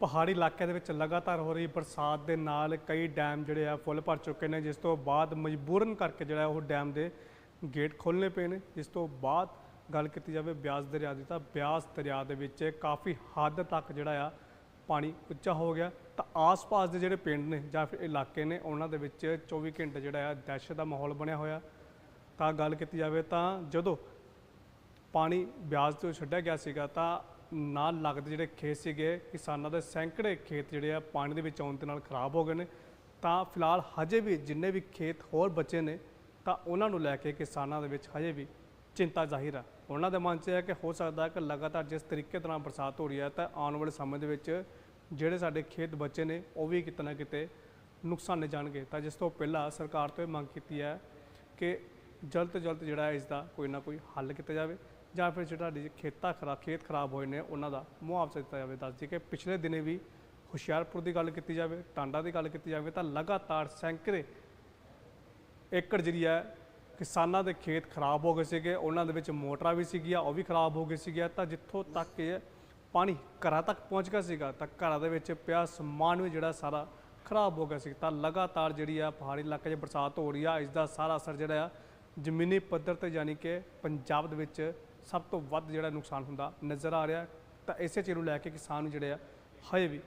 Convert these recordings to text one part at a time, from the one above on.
ਪਹਾੜੀ ਇਲਾਕਿਆਂ ਦੇ ਵਿੱਚ ਲਗਾਤਾਰ ਹੋ ਰਹੀ ਬਰਸਾਤ ਦੇ ਨਾਲ ਕਈ ਡੈਮ ਜਿਹੜੇ ਆ ਫੁੱਲ ਭਰ ਚੁੱਕੇ ਨੇ, ਜਿਸ ਤੋਂ ਬਾਅਦ ਮਜਬੂਰਨ ਕਰਕੇ ਜਿਹੜਾ ਉਹ ਡੈਮ ਦੇ ਗੇਟ ਖੋਲ੍ਹਣੇ ਪਏ ਨੇ। ਜਿਸ ਤੋਂ ਬਾਅਦ ਗੱਲ ਕੀਤੀ ਜਾਵੇ ਬਿਆਸ ਦਰਿਆ ਦੀ, ਤਾਂ ਬਿਆਸ ਦਰਿਆ ਦੇ ਵਿੱਚ ਕਾਫੀ ਹੱਦ ਤੱਕ ਜਿਹੜਾ ਆ ਪਾਣੀ ਉੱਚਾ ਹੋ ਗਿਆ। ਤਾਂ ਆਸ-ਪਾਸ ਦੇ ਜਿਹੜੇ ਪਿੰਡ ਨੇ ਜਾਂ ਫਿਰ ਇਲਾਕੇ ਨੇ, ਉਹਨਾਂ ਦੇ ਵਿੱਚ 24 ਘੰਟੇ ਜਿਹੜਾ ਆ ਦਹਿਸ਼ਤ ਦਾ ਮਾਹੌਲ ਬਣਿਆ ਹੋਇਆ। ਤਾਂ ਗੱਲ ਕੀਤੀ ਜਾਵੇ ਤਾਂ ਜਦੋਂ ਪਾਣੀ ਬਿਆਸ ਤੋਂ ਛੱਡਿਆ ਗਿਆ ਸੀਗਾ, ਤਾਂ ਨਾਲ ਲੱਗਦੇ ਜਿਹੜੇ ਖੇਤ ਸੀਗੇ, ਕਿਸਾਨਾਂ ਦੇ ਸੈਂਕੜੇ ਖੇਤ ਜਿਹੜੇ ਆ ਪਾਣੀ ਦੇ ਵਿੱਚ ਆਉਣ ਦੇ ਨਾਲ ਖਰਾਬ ਹੋ ਗਏ ਨੇ। ਤਾਂ ਫਿਲਹਾਲ ਹਜੇ ਵੀ ਜਿੰਨੇ ਵੀ ਖੇਤ ਹੋਰ ਬਚੇ ਨੇ, ਤਾਂ ਉਹਨਾਂ ਨੂੰ ਲੈ ਕੇ ਕਿਸਾਨਾਂ ਦੇ ਵਿੱਚ ਹਜੇ ਵੀ ਚਿੰਤਾ ਜ਼ਾਹਿਰ ਆ। ਉਹਨਾਂ ਦੇ ਮਨ 'ਚ ਇਹ ਹੈ ਕਿ ਹੋ ਸਕਦਾ ਹੈ ਕਿ ਲਗਾਤਾਰ ਜਿਸ ਤਰੀਕੇ ਦੇ ਨਾਲ ਬਰਸਾਤ ਹੋ ਰਹੀ ਹੈ, ਤਾਂ ਆਉਣ ਵਾਲੇ ਸਮੇਂ ਦੇ ਵਿੱਚ ਜਿਹੜੇ ਸਾਡੇ ਖੇਤ ਬਚੇ ਨੇ, ਉਹ ਵੀ ਕਿਤੇ ਨਾ ਕਿਤੇ ਨੁਕਸਾਨੇ ਜਾਣਗੇ। ਤਾਂ ਜਿਸ ਤੋਂ ਪਹਿਲਾਂ ਸਰਕਾਰ ਤੋਂ ਇਹ ਮੰਗ ਕੀਤੀ ਹੈ ਕਿ ਜਲਦ ਤੋਂ ਜਲਦ ਜਿਹੜਾ ਹੈ ਇਸ ਦਾ ਕੋਈ ਨਾ ਕੋਈ ਹੱਲ ਕੀਤਾ ਜਾਵੇ। ਜਾਂ ਫਿਰ ਜਿਹੜਾ ਤੁਹਾਡੇ ਖੇਤਾਂ ਖਰਾਬ ਖੇਤ ਖਰਾਬ ਹੋਏ ਨੇ, ਉਹਨਾਂ ਦਾ ਮੁਆਵਜ਼ਾ ਦਿੱਤਾ ਜਾਵੇ। ਦੱਸ ਦਈਏ ਕਿ ਪਿਛਲੇ ਦਿਨੇ ਵੀ ਹੁਸ਼ਿਆਰਪੁਰ ਦੀ ਗੱਲ ਕੀਤੀ ਜਾਵੇ, ਟਾਂਡਾ ਦੀ ਗੱਲ ਕੀਤੀ ਜਾਵੇ, ਤਾਂ ਲਗਾਤਾਰ ਸੈਂਕੜੇ ਏਕੜ ਜਿਹੜੀ ਹੈ, ਕਿਸਾਨਾਂ ਦੇ ਖੇਤ ਖਰਾਬ ਹੋ ਗਏ ਸੀਗੇ, ਉਹਨਾਂ ਦੇ ਵਿੱਚ ਮੋਟਰਾਂ ਵੀ ਸੀਗੀਆਂ, ਉਹ ਵੀ ਖਰਾਬ ਹੋ ਗਈ ਸੀਗੀਆਂ। ਤਾਂ ਜਿੱਥੋਂ ਤੱਕ ਇਹ ਪਾਣੀ ਘਰਾਂ ਤੱਕ ਪਹੁੰਚ ਗਿਆ ਸੀਗਾ, ਤਾਂ ਘਰਾਂ ਦੇ ਵਿੱਚ ਪਿਆ ਸਮਾਨ ਵੀ ਜਿਹੜਾ ਸਾਰਾ ਖਰਾਬ ਹੋ ਗਿਆ ਸੀ। ਤਾਂ ਲਗਾਤਾਰ ਜਿਹੜੀ ਆ, ਪਹਾੜੀ ਇਲਾਕੇ 'ਚ ਬਰਸਾਤ ਹੋ ਰਹੀ ਆ, ਇਸ ਦਾ ਸਾਰਾ ਅਸਰ ਜਿਹੜਾ ਆ, ਜ਼ਮੀਨੀ ਪੱਧਰ ਤੇ ਯਾਨੀ ਕਿ ਪੰਜਾਬ ਦੇ ਵਿੱਚ ਸਭ ਤੋਂ ਵੱਧ ਜਿਹੜਾ ਨੁਕਸਾਨ ਹੁੰਦਾ, ਨਜ਼ਰ ਆ ਰਿਹਾ ਤਾਂ ਇਸੇ ਚੀਜ਼ ਨੂੰ ਲੈ ਕੇ ਕਿਸਾਨ ਨੂੰ ਜਿਹੜੇ ਆ, ਹਜੇ ਵੀ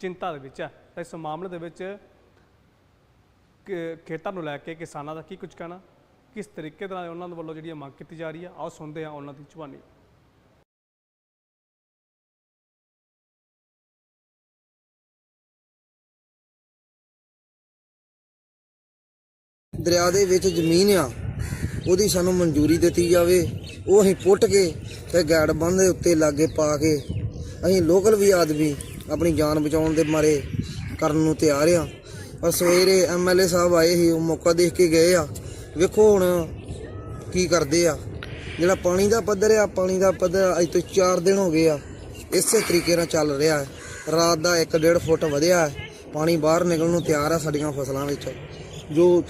ਚਿੰਤਾ ਦੇ ਵਿੱਚ ਹੈ। ਤਾਂ ਇਸ ਮਾਮਲੇ ਦੇ ਵਿੱਚ ਖੇਤਾਂ ਨੂੰ ਲੈ ਕੇ ਕਿਸਾਨਾਂ ਦਾ ਕੀ ਕੁਝ ਕਹਿਣਾ? ਕਿਸ ਤਰੀਕੇ ਦੇ ਨਾਲ ਉਹਨਾਂ ਦੇ ਵੱਲੋਂ ਜਿਹੜੀ ਮੰਗ ਕੀਤੀ ਜਾ ਰਹੀ ਹੈ? ਆਓ ਸੁਣਦੇ ਹਾਂ ਉਹਨਾਂ ਦੀ ਜ਼ੁਬਾਨੀ ਦਰਿਆ ਦੇ ਵਿੱਚ ਜ਼ਮੀਨ ਆ। ਉਹਦੀ ਸਾਨੂੰ ਮਨਜ਼ੂਰੀ ਦਿੱਤੀ ਜਾਵੇ। ਉਹ ਅਸੀਂ ਪੁੱਟ ਕੇ ਤੇ ਗੈਡ ਬੰਨ ਦੇ ਉੱਤੇ ਲਾਗੇ ਪਾ ਕੇ ਅਸੀਂ ਲੋਕਲ ਵੀ ਆਦਮੀ ਆਪਣੀ ਜਾਨ ਬਚਾਉਣ ਦੇ ਮਾਰੇ ਕਰਨ ਨੂੰ ਤਿਆਰ ਆ। ਪਰ ਸਵੇਰੇ ਐਮਐਲਏ ਸਾਹਿਬ ਆਏ ਸੀ, ਉਹ ਮੌਕਾ ਦੇਖ ਕੇ ਗਏ ਆ। ਵੇਖੋ ਹੁਣ ਕੀ ਕਰਦੇ ਆ। ਜਿਹੜਾ ਪਾਣੀ ਦਾ ਪੱਧਰ ਆ, ਪਾਣੀ ਦਾ ਪੱਧਰ ਅੱਜ ਤੋਂ 4 ਦਿਨ ਹੋ ਗਏ ਆ। ਇਸੇ ਤਰੀਕੇ ਨਾਲ ਚੱਲ ਰਿਹਾ ਹੈ। ਰਾਤ ਦਾ 1.5 ਫੁੱਟ ਵਧਿਆ ਹੈ। ਪਾਣੀ ਬਾਹਰ ਨਿਕਲਣ ਨੂੰ ਤਿਆਰ ਆ ਸਾਡੀਆਂ ਫਸਲਾਂ ਵਿੱਚ। ਜੋ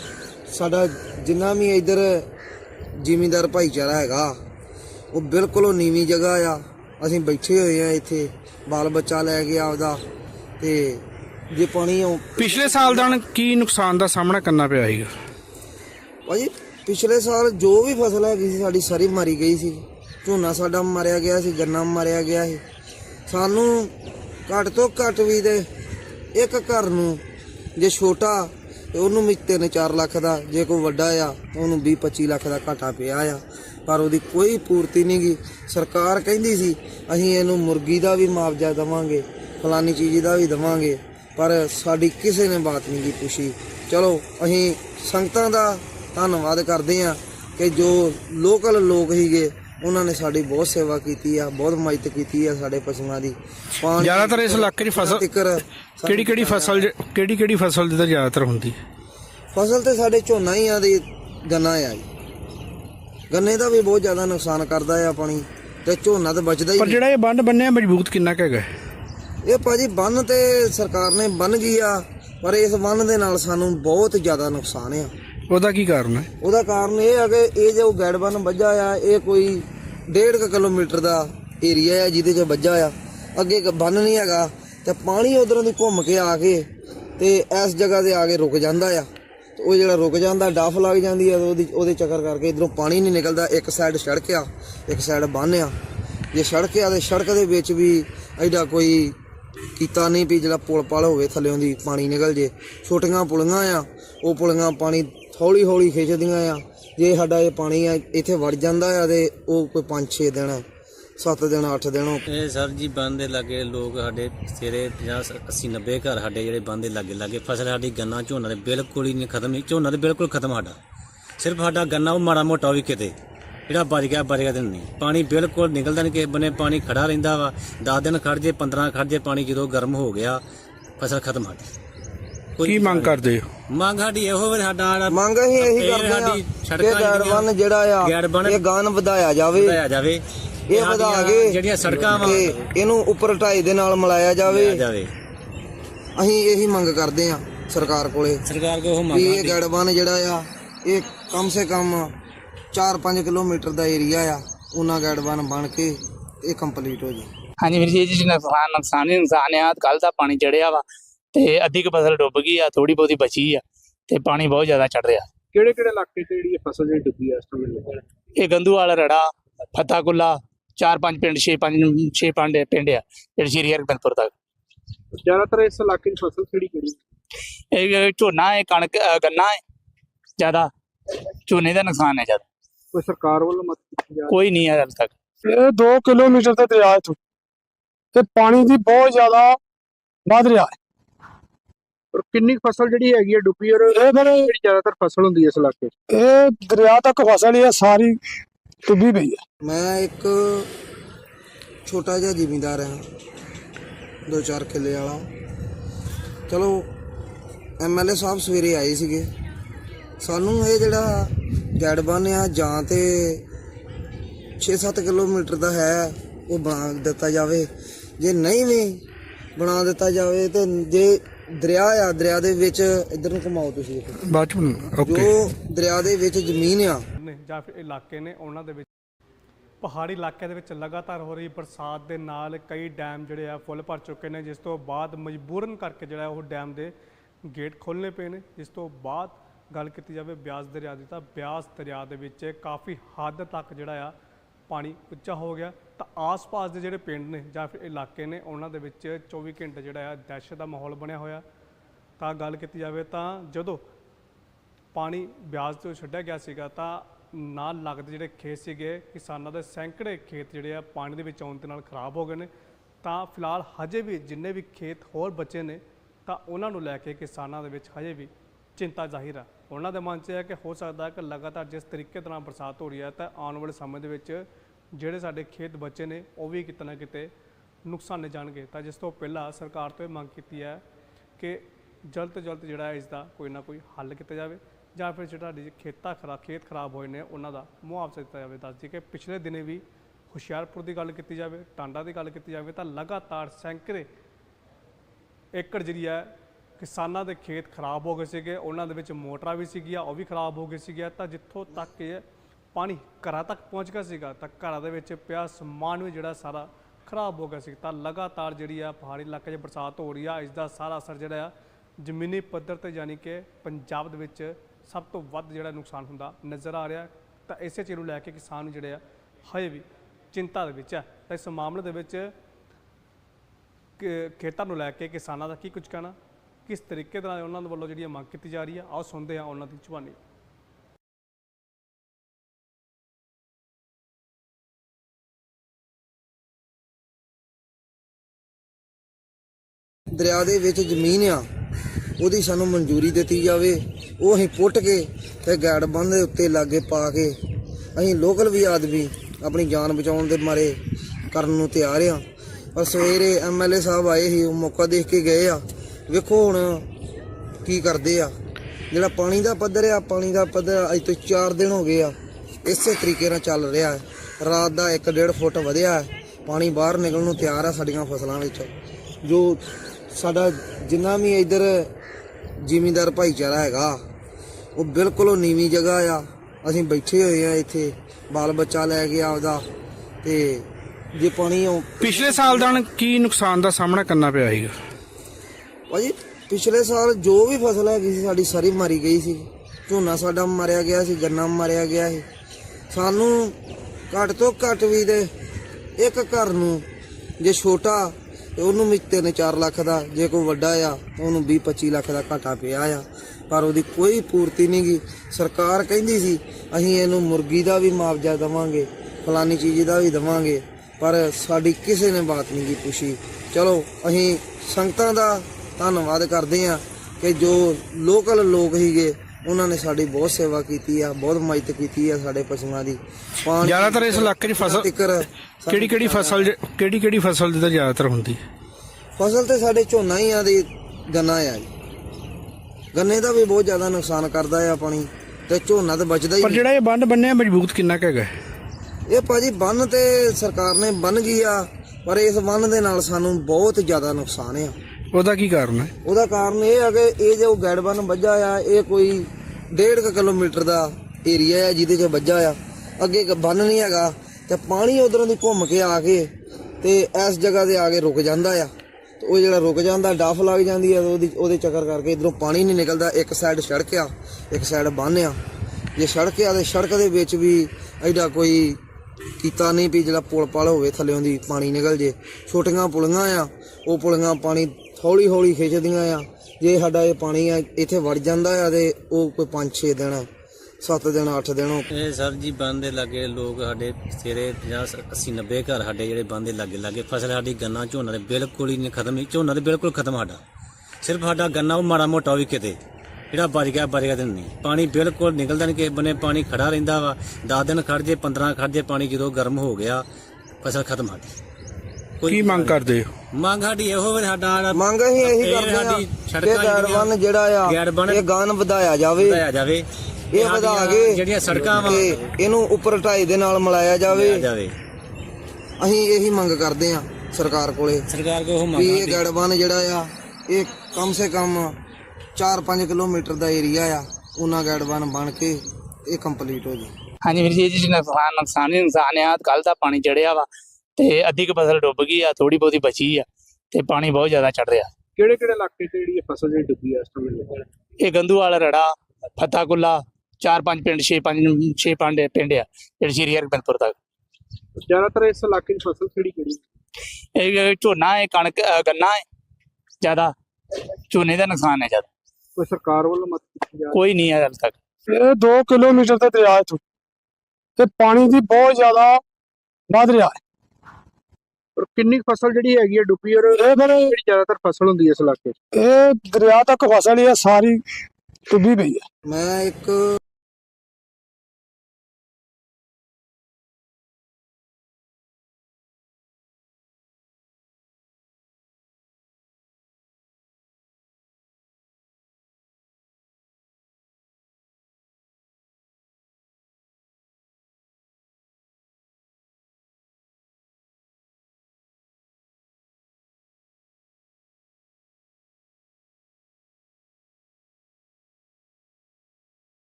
ਸਾਡਾ ਜਿੰਨਾ ਵੀ ਇੱਧਰ ਜ਼ਿਮੀਂਦਾਰ ਭਾਈਚਾਰਾ ਹੈਗਾ। ਉਹ ਬਿਲਕੁਲ ਉਹ ਨੀਵੀਂ ਜਗ੍ਹਾ ਆ। ਅਸੀਂ ਬੈਠੇ ਹੋਏ ਆ ਇੱਥੇ। ਬਾਲ ਬੱਚਾ ਲੈ ਕੇ ਆਪਦਾ। ਤੇ ਜੇ ਪਾਣੀ ਆਉ- ਪਿਛਲੇ ਸਾਲ ਦਾ ਕੀ ਨੁਕਸਾਨ ਦਾ ਸਾਹਮਣਾ ਕਰਨਾ ਪਿਆ ਸੀਗਾ? ਭਾਜੀ ਪਿਛਲੇ ਸਾਲ ਜੋ ਵੀ ਫਸਲ ਹੈਗੀ ਸੀ ਸਾਡੀ ਸਾਰੀ ਮਾਰੀ ਗਈ ਸੀ। ਝੋਨਾ ਸਾਡਾ ਮਾਰਿਆ ਗਿਆ ਸੀ ਗੰਨਾ ਮਾਰਿਆ ਗਿਆ ਸੀ। ਸਾਨੂੰ ਘੱਟ ਤੋਂ ਘੱਟ ਵੀ ਦੇ ਇੱਕ ਘਰ ਨੂੰ ਜੇ ਛੋਟਾ ਤੇ ਉਹਨੂੰ ਵੀ 3-4 ਲੱਖ ਦਾ, ਜੇ ਕੋਈ ਵੱਡਾ ਆ ਉਹਨੂੰ 20-25 ਲੱਖ ਦਾ ਘਾਟਾ ਪਿਆ ਆ। ਪਰ ਉਹਦੀ ਕੋਈ ਪੂਰਤੀ ਨਹੀਂ ਗਈ ਸਰਕਾਰ ਕਹਿੰਦੀ ਸੀ, ਅਸੀਂ ਇਹਨੂੰ ਮੁਰਗੀ ਦਾ ਵੀ ਮੁਆਵਜ਼ਾ ਦੇਵਾਂਗੇ, ਫਲਾਨੀ ਚੀਜ਼ ਦਾ ਵੀ ਦੇਵਾਂਗੇ, ਪਰ ਸਾਡੀ ਕਿਸੇ ਨੇ ਬਾਤ ਨਹੀਂ ਕੀ ਪੁੱਛੀ। ਚਲੋ, ਅਸੀਂ ਸੰਗਤਾਂ ਦਾ ਧੰਨਵਾਦ ਕਰਦੇ ਆ ਕਿ ਜੋ ਲੋਕਲ ਲੋਕ ਹੀਗੇ ਉਹਨਾਂ ਨੇ ਸਾਡੀ ਬਹੁਤ ਸੇਵਾ ਕੀਤੀ ਆ ਬਹੁਤ ਮਦਦ ਕੀਤੀ ਆ ਸਾਡੇ ਪਸ਼ੂਆਂ ਦੀ। ਪਾਣੀ ਜ਼ਿਆਦਾਤਰ ਇਸ ਇਲਾਕੇ 'ਚ ਫਸਲ ਤਿੱਕਰ ਕਿਹੜੀ ਕਿਹੜੀ ਫਸਲ ਕਿਹੜੀ ਕਿਹੜੀ ਫਸਲ ਜਿੱਦਾਂ ਜ਼ਿਆਦਾਤਰ ਹੁੰਦੀ? ਫਸਲ ਤੇ ਸਾਡੇ ਝੋਨਾ ਹੀ ਆ ਦੇ ਗੰਨਾ ਆ ਜੀ। ਗੰਨੇ ਦਾ ਵੀ ਬਹੁਤ ਜ਼ਿਆਦਾ ਨੁਕਸਾਨ ਕਰਦਾ ਆ ਪਾਣੀ ਤੇ ਝੋਨਾ ਤਾਂ ਬਚਦਾ ਹੀ ਪਰ ਨਹੀਂ। ਜਿਹੜਾ ਇਹ ਬੰਨ ਬੰਨਿਆ ਮਜ਼ਬੂਤ ਕਿੰਨਾ ਕੁ ਹੈਗਾ? ਇਹ ਭਾਜੀ ਬੰਨ ਤੇ ਸਰਕਾਰ ਨੇ ਬੰਨ ਗਈ ਆ ਪਰ ਇਸ ਬੰਨ ਦੇ ਨਾਲ ਸਾਨੂੰ ਬਹੁਤ ਜ਼ਿਆਦਾ ਨੁਕਸਾਨ ਆ। ਉਹਦਾ ਕੀ ਕਾਰਨ ਹੈ? ਉਹਦਾ ਕਾਰਨ ਇਹ ਆ ਕਿ ਇਹ ਜੋ ਗੈੜ ਬੰਨ ਵੱਜਾ ਆ, ਇਹ ਕੋਈ 1.5 ਕਿਲੋਮੀਟਰ ਦਾ ਏਰੀਆ ਆ ਜਿਹਦੇ 'ਚ ਵੱਜਾ ਆ। ਅੱਗੇ ਕ- ਬੰਨ ਨਹੀਂ ਹੈਗਾ ਤੇ ਪਾਣੀ ਉਧਰੋਂ ਦੀ ਘੁੰਮ ਕੇ ਆ ਕੇ ਤੇ ਇਸ ਜਗ੍ਹਾ ਤੇ ਆ ਕੇ ਰੁਕ ਜਾਂਦਾ ਆ। ਤੇ ਉਹ ਜਿਹੜਾ ਰੁਕ ਜਾਂਦਾ, ਡਫ ਲੱਗ ਜਾਂਦੀ ਆ ਤੇ ਉਹਦੀ, ਉਹਦੇ ਚੱਕਰ ਕਰਕੇ ਇਧਰੋਂ ਪਾਣੀ ਨਹੀਂ ਨਿਕਲਦਾ। ਇੱਕ ਸਾਈਡ ਸੜਕ ਆ, ਇੱਕ ਸਾਈਡ ਬੰਨ ਆ। ਜੇ ਸੜਕ ਆ ਤੇ ਸੜਕ ਦੇ ਵਿੱਚ ਵੀ ਐਡਾ ਕੋਈ ਕੀਤਾ ਨਹੀਂ ਵੀ ਜਿਹੜਾ ਪੁਲ ਪਲ ਹੋਵੇ, ਥੱਲੇੋਂ ਦੀ ਪਾਣੀ ਨਿਕਲ ਜੇ। ਛੋਟੀਆਂ ਪੁਲੀਆਂ ਆ, ਉਹ ਪੁਲੀਆਂ ਪਾਣੀ ਹੌਲੀ ਹੌਲੀ ਖਿੱਚਦੀਆਂ ਆ। ਜੇ ਸਾਡਾ ਇਹ ਪਾਣੀ ਆ, ਇੱਥੇ ਵੜ ਜਾਂਦਾ ਆ ਤੇ ਉਹ ਕੋਈ 5-6 ਦਿਨ 7 ਦਿਨ 8 ਦਿਨ ਇਹ ਸਰ ਜੀ ਬੰਦ ਦੇ ਲਾਗੇ ਲੋਕ ਸਾਡੇ ਸਵੇਰੇ 50 80 90 ਘਰ ਸਾਡੇ ਜਿਹੜੇ ਬੰਦ ਦੇ ਲਾਗੇ ਲਾਗੇ ਫਸਲ ਸਾਡੀ ਗੰਨਾ ਝੋਨਾ ਦੇ ਬਿਲਕੁਲ ਹੀ ਨਹੀਂ ਖਤਮ ਨਹੀਂ ਝੋਨਾ ਤੇ ਬਿਲਕੁਲ ਖਤਮ ਸਾਡਾ। ਸਿਰਫ ਸਾਡਾ ਗੰਨਾ ਉਹ ਮਾੜਾ ਮੋਟਾ ਵੀ ਕਿਤੇ, ਜਿਹੜਾ ਬਚ ਗਿਆ ਬਚ ਗਿਆ ਤੇ ਨਹੀਂ। ਪਾਣੀ ਬਿਲਕੁਲ ਨਿਕਲਦਾ ਨਹੀਂ, ਕਿਸੇ ਬਨੇ ਪਾਣੀ ਖੜਾ ਰਹਿੰਦਾ ਵਾ। 10 ਦਿਨ ਖੜ ਜੇ 15 ਖੜ ਜੇ, ਪਾਣੀ ਜਦੋਂ ਗਰਮ ਹੋ ਗਿਆ, ਫਸਲ ਖਤਮ ਸਾਡੀ ਕੀ ਮੰਗ ਕਰਦੇ ਹੋ? ਮੰਗ ਸਾਡੀ ਇਹੋ ਵੀ ਸਾਡਾ ਜਿਹੜਾ ਮੰਗ ਅਸੀਂ ਇਹੀ ਕਰਦੇ ਆ ਸਾਡੀ ਸੜਕਾਂ ਗੈਰਬਨ ਜਿਹੜਾ ਆ ਇਹ ਗਾਨ ਵਧਾਇਆ ਜਾਵੇ। ਵਧਾਇਆ ਜਾਵੇ। ਇਹ ਵਧਾ ਕੇ ਜਿਹੜੀਆਂ ਸੜਕਾਂ ਵਾ ਇਹਨੂੰ ਉੱਪਰ ਢਾਈ ਦੇ ਨਾਲ ਮਿਲਾਇਆ ਜਾਵੇ। ਅਸੀਂ ਇਹੀ ਮੰਗ ਕਰਦੇ ਆ ਸਰਕਾਰ ਕੋਲੇ ਸਰਕਾਰ ਕੋ ਉਹ ਵੀ ਮੰਗ ਇਹ ਗੜਬਨ ਜਿਹੜਾ ਆ ਇਹ ਕਮ ਸੇ ਕਮ 4-5 ਕਿਲੋਮੀਟਰ ਦਾ ਏਰੀਆ ਆ ਉਹਨਾਂ ਗੜਬਨ ਬਣ ਕੇ ਇਹ ਕੰਪਲੀਟ ਹੋ ਜੇ ਹਾਂਜੀ ਵੀਰ ਜੀ ਜੀ ਨੁਕਸਾਨ ਨੁਕਸਾਨ ਹੀ ਨੁਕਸਾਨ ਆ ਕੱਲ ਦਾ ਪਾਣੀ ਚੜਿਆ ਵਾ। ਤੇ ਅੱਧੀ ਕੁ ਫਸਲ ਡੁੱਬ ਗਈ ਆ ਥੋੜੀ ਬਹੁਤੀ ਬਚੀ ਆ ਤੇ ਪਾਣੀ ਬਹੁਤ ਜ਼ਿਆਦਾ ਚੜ ਰਿਹਾ। ਕਿਹੜੇ ਕਿਹੜੇ ਇਲਾਕੇ 'ਚ ਜਿਹੜੀ ਇਹ ਫਸਲ ਜਿਹੜੀ ਡੁੱਬੀ ਆ ਇਸ ਸਮੇਂ ਲੱਗਿਆ ਇਹ ਗੰਦੂਵਾਲ ਰੜਾ ਫਤਾਕੁੱਲਾ ਚਾਰ ਪੰਜ ਪਿੰਡ ਛੇ ਪੰਜ ਛੇ ਪੰਜ ਪਿੰਡ ਆ ਜਿਹੜੇ ਸ਼੍ਰੀ ਹਰਗੋਬਿੰਦਪੁਰ ਤੱਕ। ਜ਼ਿਆਦਾਤਰ ਇਸ ਇਲਾਕੇ 'ਚ ਫਸਲ ਕਿਹੜੀ ਕਿਹੜੀ? ਇਹ ਝੋਨਾ ਹੈ ਕਣਕ ਗੰਨਾ ਹੈ ਜ਼ਿਆਦਾ। ਝੋਨੇ ਦਾ ਨੁਕਸਾਨ ਹੈ ਜ਼ਿਆਦਾ। ਕੋਈ ਸਰਕਾਰ ਵੱਲੋਂ ਮਦਦ ਕੀਤੀ ਜਾ ਕੋਈ ਨਹੀਂ ਹੈ ਹਾਲੇ ਤੱਕ। ਇਹ 2 ਕਿਲੋਮੀਟਰ ਤੇ ਦਰਿਆ ਇੱਥੋਂ। ਤੇ ਪਾਣੀ ਦੀ ਬਹੁਤ ਜ਼ਿਆਦਾ ਵੱਧ ਰਿਹਾ ਹੈ। ਪਰ ਕਿੰਨੀ ਫਸਲ ਜਿਹੜੀ ਹੈਗੀ ਹੈ ਡੁੱਬੀ ਔਰ ਇਹ ਫਿਰ ਜਿਹੜੀ ਜ਼ਿਆਦਾਤਰ ਫਸਲ ਹੁੰਦੀ ਹੈ ਇਸ ਇਲਾਕੇ 'ਚ? ਇਹ ਦਰਿਆ ਤੱਕ ਫਸਲ ਇਹ ਸਾਰੀ ਡੁੱਬੀ ਪਈ ਹੈ। ਮੈਂ ਇੱਕ ਛੋਟਾ ਜਿਹਾ ਜ਼ਿਮੀਂਦਾਰ ਹਾਂ ਦੋ ਚਾਰ ਕਿੱਲੇ ਵਾਲਾ। ਚਲੋ ਐਮਐਲਏ ਸਾਹਿਬ ਸਵੇਰੇ ਆਏ ਸੀਗੇ। ਸਾਨੂੰ ਇਹ ਜਿਹੜਾ ਗੈੜਬਨ ਆ ਜਾਂ ਤੇ 6-7 ਕਿਲੋਮੀਟਰ ਦਾ ਹੈ ਉਹ ਬਣਾ ਦਿੱਤਾ ਜਾਵੇ। ਜੇ ਨਹੀਂ ਵੀ ਬਣਾ ਦਿੱਤਾ ਜਾਵੇ ਤੇ ਜੇ ਦਰਿਆ ਆ ਦਰਿਆ ਦੇ ਵਿੱਚ ਇਧਰ ਨੂੰ ਘੁਮਾਓ ਤੁਸੀਂ। ਬਾਅਦ 'ਚ ਓਕੇ ਜੋ ਦਰਿਆ ਦੇ ਵਿੱਚ ਜ਼ਮੀਨ ਆ। ਨੇ ਜਾਂ ਫਿਰ ਇਲਾਕੇ ਨੇ ਉਹਨਾਂ ਦੇ ਵਿੱਚ ਪਹਾੜੀ ਇਲਾਕਿਆਂ ਦੇ ਵਿੱਚ ਲਗਾਤਾਰ ਹੋ ਰਹੀ ਬਰਸਾਤ ਦੇ ਨਾਲ ਕਈ ਡੈਮ ਜਿਹੜੇ ਆ ਫੁੱਲ ਭਰ ਚੁੱਕੇ ਨੇ ਜਿਸ ਤੋਂ ਬਾਅਦ ਮਜਬੂਰਨ ਕਰਕੇ ਜਿਹੜਾ ਉਹ ਡੈਮ ਦੇ ਗੇਟ ਖੋਲ੍ਹਣੇ ਪਏ ਨੇ। ਜਿਸ ਤੋਂ ਬਾਅਦ ਗੱਲ ਕੀਤੀ ਜਾਵੇ ਬਿਆਸ ਦਰਿਆ ਦੀ ਤਾਂ ਬਿਆਸ ਦਰਿਆ ਦੇ ਵਿੱਚ ਕਾਫੀ ਹੱਦ ਤੱਕ ਜਿਹੜਾ ਆ ਪਾਣੀ ਉੱਚਾ ਹੋ ਗਿਆ। ਤਾਂ ਆਸ-ਪਾਸ ਦੇ ਜਿਹੜੇ ਪਿੰਡ ਨੇ ਜਾਂ ਫਿਰ ਇਲਾਕੇ ਨੇ, ਉਹਨਾਂ ਦੇ ਵਿੱਚ 24 ਘੰਟੇ ਜਿਹੜਾ ਆ ਦਹਿਸ਼ਤ ਦਾ ਮਾਹੌਲ ਬਣਿਆ ਹੋਇਆ। ਤਾਂ ਗੱਲ ਕੀਤੀ ਜਾਵੇ ਤਾਂ ਜਦੋਂ ਪਾਣੀ ਬਿਆਸ ਤੋਂ ਛੱਡਿਆ ਗਿਆ ਸੀਗਾ, ਤਾਂ ਨਾਲ ਲੱਗਦੇ ਜਿਹੜੇ ਖੇਤ ਸੀਗੇ, ਕਿਸਾਨਾਂ ਦੇ ਸੈਂਕੜੇ ਖੇਤ ਜਿਹੜੇ ਆ ਪਾਣੀ ਦੇ ਵਿੱਚ ਆਉਣ ਦੇ ਨਾਲ ਖਰਾਬ ਹੋ ਗਏ ਨੇ। ਤਾਂ ਫਿਲਹਾਲ ਹਜੇ ਵੀ ਜਿੰਨੇ ਵੀ ਖੇਤ ਹੋਰ ਬਚੇ ਨੇ, ਤਾਂ ਉਹਨਾਂ ਨੂੰ ਲੈ ਕੇ ਕਿਸਾਨਾਂ ਦੇ ਵਿੱਚ ਹਜੇ ਵੀ ਚਿੰਤਾ ਜ਼ਾਹਿਰ ਆ। ਉਹਨਾਂ ਦੇ ਮਨ 'ਚ ਇਹ ਹੈ ਕਿ ਹੋ ਸਕਦਾ ਹੈ ਕਿ ਲਗਾਤਾਰ ਜਿਸ ਤਰੀਕੇ ਦੇ ਨਾਲ ਬਰਸਾਤ ਹੋ ਰਹੀ ਹੈ ਤਾਂ ਆਉਣ ਵਾਲੇ ਸਮੇਂ ਦੇ ਵਿੱਚ ਜਿਹੜੇ ਸਾਡੇ ਖੇਤ ਬੱਚੇ ਨੇ, ਉਹ ਵੀ ਕਿਤੇ ਨਾ ਕਿਤੇ ਨੁਕਸਾਨੇ ਜਾਣਗੇ। ਤਾਂ ਜਿਸ ਤੋਂ ਪਹਿਲਾਂ ਸਰਕਾਰ ਤੋਂ ਇਹ ਮੰਗ ਕੀਤੀ ਹੈ ਕਿ ਜਲਦ ਤੋਂ ਜਲਦ ਜਿਹੜਾ ਹੈ ਇਸ ਦਾ ਕੋਈ ਨਾ ਕੋਈ ਹੱਲ ਕੀਤਾ ਜਾਵੇ ਜਾਂ ਫਿਰ ਜਿਹੜਾ ਤੁਹਾਡੇ ਖੇਤਾਂ ਖਰਾਬ ਖੇਤ ਖਰਾਬ ਹੋਏ ਨੇ, ਉਹਨਾਂ ਦਾ ਮੁਆਵਜ਼ਾ ਦਿੱਤਾ ਜਾਵੇ। ਦੱਸਦੀ ਕਿ ਪਿਛਲੇ ਦਿਨੇ ਵੀ ਹੁਸ਼ਿਆਰਪੁਰ ਦੀ ਗੱਲ ਕੀਤੀ ਜਾਵੇ, ਟਾਂਡਾ ਦੀ ਗੱਲ ਕੀਤੀ ਜਾਵੇ, ਤਾਂ ਲਗਾਤਾਰ ਸੈਂਕੜੇ ਏਕੜ ਜਿਹੜੀ ਹੈ ਕਿਸਾਨਾਂ ਦੇ ਖੇਤ ਖਰਾਬ ਹੋ ਗਏ ਸੀਗੇ, ਉਹਨਾਂ ਦੇ ਵਿੱਚ ਮੋਟਰਾਂ ਵੀ ਸੀਗੀਆਂ, ਉਹ ਵੀ ਖਰਾਬ ਹੋ ਗਏ ਸੀਗੀਆਂ ਤਾਂ ਜਿੱਥੋਂ ਤੱਕ ਇਹ ਪਾਣੀ ਘਰਾਂ ਤੱਕ ਪਹੁੰਚ ਗਿਆ ਸੀਗਾ ਤਾਂ ਘਰਾਂ ਦੇ ਵਿੱਚ ਪਿਆ ਸਮਾਨ ਵੀ ਜਿਹੜਾ ਸਾਰਾ ਖਰਾਬ ਹੋ ਗਿਆ ਸੀ। ਤਾਂ ਲਗਾਤਾਰ ਜਿਹੜੀ ਆ ਪਹਾੜੀ ਇਲਾਕੇ 'ਚ ਬਰਸਾਤ ਹੋ ਰਹੀ ਆ, ਇਸ ਦਾ ਸਾਰਾ ਅਸਰ ਜਿਹੜਾ ਆ ਜ਼ਮੀਨੀ ਪੱਧਰ ਤੇ ਯਾਨੀ ਕਿ ਪੰਜਾਬ ਦੇ ਵਿੱਚ ਸਭ ਤੋਂ ਵੱਧ ਜਿਹੜਾ ਨੁਕਸਾਨ ਹੁੰਦਾ ਨਜ਼ਰ ਆ ਰਿਹਾ। ਤਾਂ ਇਸੇ ਚੀਜ਼ ਨੂੰ ਲੈ ਕੇ ਕਿਸਾਨ ਜਿਹੜੇ ਆ ਹਜੇ ਵੀ ਚਿੰਤਾ ਦੇ ਵਿੱਚ ਹੈ ਤਾਂ ਇਸ ਮਾਮਲੇ ਦੇ ਵਿੱਚ ਕਿ, ਖੇਤਾਂ ਨੂੰ ਲੈ ਕੇ ਕਿਸਾਨਾਂ ਦਾ ਕੀ ਕੁਝ ਕਹਿਣਾ? ਕਿਸ ਤਰੀਕੇ ਦੇ ਨਾਲ ਉਹਨਾਂ ਦੇ ਵੱਲੋਂ ਜਿਹੜੀ ਮੰਗ ਕੀਤੀ ਜਾ ਰਹੀ ਹੈ ਆਓ ਸੁਣਦੇ ਹਾਂ ਉਹਨਾਂ ਦੀ ਜ਼ੁਬਾਨੀ ਦਰਿਆ ਦੇ ਵਿੱਚ ਜ਼ਮੀਨ ਆ, ਉਹਦੀ ਸਾਨੂੰ ਮਨਜ਼ੂਰੀ ਦਿੱਤੀ ਜਾਵੇ। ਉਹ ਅਸੀਂ ਪੁੱਟ ਕੇ ਤੇ ਗੈੜ ਬੰਨ ਦੇ ਉੱਤੇ ਲਾਗੇ ਪਾ ਕੇ ਅਸੀਂ ਲੋਕਲ ਵੀ ਆਦਮੀ ਆਪਣੀ ਜਾਨ ਬਚਾਉਣ ਦੇ ਮਾਰੇ ਕਰਨ ਨੂੰ ਤਿਆਰ ਆ। ਪਰ ਸਵੇਰੇ ਐਮਐਲਏ ਸਾਹਿਬ ਆਏ ਸੀ, ਉਹ ਮੌਕਾ ਦੇਖ ਕੇ ਗਏ ਆ। ਵੇਖੋ ਹੁਣ ਕੀ ਕਰਦੇ ਆ। ਜਿਹੜਾ ਪਾਣੀ ਦਾ ਪੱਧਰ ਆ, ਪਾਣੀ ਦਾ ਪੱਧਰ ਅੱਜ ਤੋਂ 4 ਦਿਨ ਹੋ ਗਏ ਆ। ਇਸੇ ਤਰੀਕੇ ਨਾਲ ਚੱਲ ਰਿਹਾ ਹੈ। ਰਾਤ ਦਾ 1.5 ਫੁੱਟ ਵਧਿਆ ਹੈ। ਪਾਣੀ ਬਾਹਰ ਨਿਕਲਣ ਨੂੰ ਤਿਆਰ ਆ ਸਾਡੀਆਂ ਫਸਲਾਂ ਵਿੱਚ। ਜੋ ਸਾਡਾ ਜਿੰਨਾ ਵੀ ਇੱਧਰ ਜ਼ਿਮੀਂਦਾਰ ਭਾਈਚਾਰਾ ਹੈਗਾ ਉਹ ਬਿਲਕੁਲ ਉਹ ਨੀਵੀਂ ਜਗ੍ਹਾ ਆ। ਅਸੀਂ ਬੈਠੇ ਹੋਏ ਆ ਇੱਥੇ ਬਾਲ ਬੱਚਾ ਲੈ ਕੇ ਆਪਦਾ ਤੇ ਜੇ ਪਾਣੀ ਪਿਛਲੇ ਸਾਲ ਦਾ ਕੀ ਨੁਕਸਾਨ ਦਾ ਸਾਹਮਣਾ ਕਰਨਾ ਪਿਆ ਸੀਗਾ? ਭਾਜੀ ਪਿਛਲੇ ਸਾਲ ਜੋ ਵੀ ਫਸਲ ਹੈਗੀ ਸੀ ਸਾਡੀ ਸਾਰੀ ਮਾਰੀ ਗਈ ਸੀ। ਝੋਨਾ ਸਾਡਾ ਮਾਰਿਆ ਗਿਆ ਸੀ ਗੰਨਾ ਮਾਰਿਆ ਗਿਆ ਸੀ। ਸਾਨੂੰ ਘੱਟ ਤੋਂ ਘੱਟ ਵੀ ਦੇ ਇੱਕ ਘਰ ਨੂੰ ਜੇ ਛੋਟਾ ਤੇ ਉਹਨੂੰ ਵੀ 3-4 ਲੱਖ ਦਾ, ਜੇ ਕੋਈ ਵੱਡਾ ਆ ਉਹਨੂੰ 20-25 ਲੱਖ ਦਾ ਘਾਟਾ ਪਿਆ ਆ। ਪਰ ਉਹਦੀ ਕੋਈ ਪੂਰਤੀ ਨਹੀਂ ਗਈ ਸਰਕਾਰ ਕਹਿੰਦੀ ਸੀ, ਅਸੀਂ ਇਹਨੂੰ ਮੁਰਗੀ ਦਾ ਵੀ ਮੁਆਵਜ਼ਾ ਦੇਵਾਂਗੇ, ਫਲਾਨੀ ਚੀਜ਼ ਦਾ ਵੀ ਦੇਵਾਂਗੇ, ਪਰ ਸਾਡੀ ਕਿਸੇ ਨੇ ਬਾਤ ਨਹੀਂ ਕੀ ਪੁੱਛੀ। ਚਲੋ, ਅਸੀਂ ਸੰਗਤਾਂ ਦਾ ਧੰਨਵਾਦ ਕਰਦੇ ਆ ਕਿ ਜੋ ਲੋਕਲ ਲੋਕ ਸੀਗੇ ਉਹਨਾਂ ਨੇ ਸਾਡੀ ਬਹੁਤ ਸੇਵਾ ਕੀਤੀ ਆ ਬਹੁਤ ਮਦਦ ਕੀਤੀ ਆ ਸਾਡੇ ਪਸ਼ੂਆਂ ਦੀ। ਪਾਣੀ ਜ਼ਿਆਦਾਤਰ ਇਸ ਇਲਾਕੇ 'ਚ ਫਸਲ ਤਿੱਕਰ ਕਿਹੜੀ ਕਿਹੜੀ ਫਸਲ ਕਿਹੜੀ ਕਿਹੜੀ ਫਸਲ ਜਿਹਦਾ ਜ਼ਿਆਦਾਤਰ ਹੁੰਦੀ ਫਸਲ ਤੇ ਸਾਡੇ ਝੋਨਾ ਹੀ ਆ ਦੇ ਗੰਨਾ ਆ ਜੀ। ਗੰਨੇ ਦਾ ਵੀ ਬਹੁਤ ਜ਼ਿਆਦਾ ਨੁਕਸਾਨ ਕਰਦਾ ਆ ਪਾਣੀ ਤੇ ਝੋਨਾ ਤੇ ਬਚਦਾ ਹੀ ਪਰ ਨਹੀਂ। ਜਿਹੜਾ ਇਹ ਬੰਦ ਬੰਨਿਆ ਮਜ਼ਬੂਤ ਕਿੰਨਾ ਕੁ ਹੈਗਾ? ਇਹ ਭਾਜੀ ਬੰਨ ਤੇ ਸਰਕਾਰ ਨੇ ਬੰਨ ਗਈ ਆ ਪਰ ਇਸ ਬੰਨ ਦੇ ਨਾਲ ਸਾਨੂੰ ਬਹੁਤ ਜ਼ਿਆਦਾ ਨੁਕਸਾਨ ਆ। ਉਹਦਾ ਕੀ ਕਾਰਨ ਹੈ? ਉਹਦਾ ਕਾਰਨ ਇਹ ਆ ਕਿ ਇਹ ਜੋ ਗੈੜ ਬੰਨ ਵੱਜਾ ਆ ਇਹ ਕੋਈ 1.5 ਕਿਲੋਮੀਟਰ ਦਾ ਏਰੀਆ ਆ, ਜਿਹਦੇ 'ਚ ਵੱਜਾ ਆ। ਅੱਗੇ ਬੰਨ ਨਹੀਂ ਹੈਗਾ ਤੇ ਪਾਣੀ ਉਧਰੋਂ ਦੀ ਘੁੰਮ ਕੇ ਆ ਕੇ ਤੇ ਇਸ ਜਗ੍ਹਾ ਤੇ ਆ ਕੇ ਰੁਕ ਜਾਂਦਾ ਆ। ਤੇ ਉਹ ਜਿਹੜਾ ਰੁਕ ਜਾਂਦਾ, ਡਫ ਲੱਗ ਜਾਂਦੀ ਆ ਉਹਦੀ, ਉਹਦੇ ਚੱਕਰ ਕਰਕੇ ਇਧਰੋਂ ਪਾਣੀ ਨਹੀਂ ਨਿਕਲਦਾ। ਇੱਕ ਸਾਈਡ ਸੜਕ ਆ, ਇੱਕ ਸਾਈਡ ਬੰਨ੍ਹ ਆ। ਜੇ ਸੜਕ ਆ ਤੇ ਸੜਕ ਦੇ ਵਿੱਚ ਵੀ ਐਡਾ ਕੋਈ ਕੀਤਾ ਨਹੀਂ ਵੀ ਜਿਹੜਾ ਪੁਲ ਪਲ ਹੋਵੇ, ਥੱਲੇੋਂ ਦੀ ਪਾਣੀ ਨਿਕਲ ਜੇ। ਛੋਟੀਆਂ ਪੁਲੀਆਂ ਆ, ਉਹ ਪੁਲੀਆਂ ਪਾਣੀ ਹੌਲੀ ਹੌਲੀ ਖਿੱਚਦੀਆਂ ਆ। ਜੇ ਸਾਡਾ ਇਹ ਪਾਣੀ ਆ, ਇੱਥੇ ਵੜ ਜਾਂਦਾ ਆ ਤੇ ਉਹ ਕੋਈ 5-6 ਦਿਨ 7 ਦਿਨ 8 ਦਿਨ ਇਹ ਸਰ ਜੀ ਬੰਦ ਦੇ ਲਾਗੇ, ਲੋਕ ਸਾਡੇ ਸਵੇਰੇ 50 80 90 ਘਰ ਸਾਡੇ ਜਿਹੜੇ ਬੰਦ ਦੇ ਲਾਗੇ ਲਾਗੇ ਫਸਲ ਸਾਡੀ ਗੰਨਾ ਝੋਨਾ ਦੇ ਬਿਲਕੁਲ ਹੀ ਨਹੀਂ ਖਤਮ ਨਹੀਂ ਝੋਨਾ ਦੇ ਬਿਲਕੁਲ ਖਤਮ ਸਾਡਾ। ਸਿਰਫ ਸਾਡਾ ਗੰਨਾ ਉਹ ਮਾੜਾ ਮੋਟਾ ਵੀ ਕਿਤੇ, ਜਿਹੜਾ ਬਚ ਗਿਆ ਬਚ ਗਿਆ ਤੇ ਨਹੀਂ। ਪਾਣੀ ਬਿਲਕੁਲ ਨਿਕਲਦਾ ਨਹੀਂ ਕਿਸੇ ਬੰਨੇ ਪਾਣੀ ਖੜਾ ਰਹਿੰਦਾ ਵਾ। 10 ਦਿਨ ਖੜ ਜੇ 15 ਖੜ ਜੇ, ਪਾਣੀ ਜਦੋਂ ਗਰਮ ਹੋ ਗਿਆ, ਫਸਲ ਖਤਮ ਸਾਡੀ। ਕੀ ਮੰਗ ਕਰਦੇ ਹੋ? ਮੰਗ ਸਾਡੀ ਇਹੋ ਵੀ ਸਾਡਾ ਮੰਗ ਅਸੀਂ ਇਹੀ ਕਰਦੇ ਆ ਸਾਡੀ ਕਿ ਸੜਕਾਂ ਗੈਰਬਨ ਜਿਹੜਾ ਗੈਰਬਨ- ਆ ਇਹ ਗਾਨ ਵਧਾਇਆ ਜਾਵੇ। ਵਧਾਇਆ ਜਾਵੇ। ਇਹ ਵਧਾ ਕੇ ਜਿਹੜੀਆਂ ਸੜਕਾਂ ਵਾ ਤੇ ਇਹਨੂੰ ਉੱਪਰ ਢਾਈ ਦੇ ਨਾਲ ਮਿਲਾਇਆ ਜਾਵੇ। ਵਧਾਇਆ ਜਾਵੇ। ਅਸੀਂ ਇਹੀ ਮੰਗ ਕਰਦੇ ਆ ਸਰਕਾਰ ਕੋਲੇ ਸਰਕਾਰ ਕੋ ਉਹ ਵੀ ਮੰਗ ਇਹ ਗੜਬਨ ਜਿਹੜਾ ਆ ਇਹ ਕਮ ਸੇ ਕਮ 4-5 ਕਿਲੋਮੀਟਰ ਦਾ ਏਰੀਆ ਆ ਉਹਨਾਂ ਗੜਬਨ ਬਣ ਕੇ ਇਹ ਕੰਪਲੀਟ ਹੋ ਜੇ ਹਾਂਜੀ ਵੀਰ ਜੀ ਜੀ ਨੁਕਸਾਨ ਨੁਕਸਾਨ ਹੀ ਨੁਕਸਾਨ ਆ ਕੱਲ ਦਾ ਪਾਣੀ ਚੜਿਆ ਵਾ। ਤੇ ਅੱਧੀ ਕੁ ਫਸਲ ਡੁੱਬ ਗਈ ਆ ਥੋੜੀ ਬਹੁਤੀ ਬਚੀ ਆ ਤੇ ਪਾਣੀ ਬਹੁਤ ਜ਼ਿਆਦਾ ਚੜ ਰਿਹਾ। ਕਿਹੜੇ ਕਿਹੜੇ ਇਲਾਕੇ 'ਚ ਜਿਹੜੀ ਇਹ ਫਸਲ ਜਿਹੜੀ ਡੁੱਬੀ ਆ ਇਸ ਸਮੇਂ ਇਹ ਗੰਦੂਵਾਲ ਰੜਾ ਫਤਾਕੁੱਲਾ ਚਾਰ ਪੰਜ ਪਿੰਡ ਛੇ ਪੰਜ ਛੇ ਪੰਜ ਪਿੰਡ ਆ ਜਿਹੜੇ ਸ਼੍ਰੀ ਹਰਗੋਬਿੰਦਪੁਰ ਤੱਕ। ਜ਼ਿਆਦਾਤਰ ਇਸ ਇਲਾਕੇ 'ਚ ਫਸਲ ਕਿਹੜੀ ਕਿਹੜੀ? ਇਹ ਝੋਨਾ ਹੈ ਕਣਕ ਗੰਨਾ ਹੈ ਜ਼ਿਆਦਾ। ਝੋਨੇ ਦਾ ਨੁਕਸਾਨ ਹੈ ਜ਼ਿਆਦਾ। ਕੋਈ ਸਰਕਾਰ ਵੱਲੋਂ ਮਦਦ ਕੋਈ ਨਹੀਂ ਹੈ ਹਾਲੇ ਤੱਕ। ਇਹ 2 ਕਿਲੋਮੀਟਰ ਤੇ ਦਰਿਆ ਇੱਥੋਂ। ਤੇ ਪਾਣੀ ਦੀ ਬਹੁਤ ਜ਼ਿਆਦਾ ਵੱਧ ਰਿਹਾ ਹੈ। ਪਰ ਕਿੰਨੀ ਕੁ ਫਸਲ ਜਿਹੜੀ ਹੈਗੀ ਹੈ ਡੁੱਬੀ ਔਰ ਇਹ ਫਿਰ ਜਿਹੜੀ ਜ਼ਿਆਦਾਤਰ ਫਸਲ ਹੁੰਦੀ ਹੈ ਇਸ ਇਲਾਕੇ 'ਚ? ਇਹ ਦਰਿਆ ਤੱਕ ਫਸਲ ਹੀ ਆ ਸਾਰੀ ਡੁੱਬੀ ਪਈ ਹੈ ਮੈਂ ਇੱਕ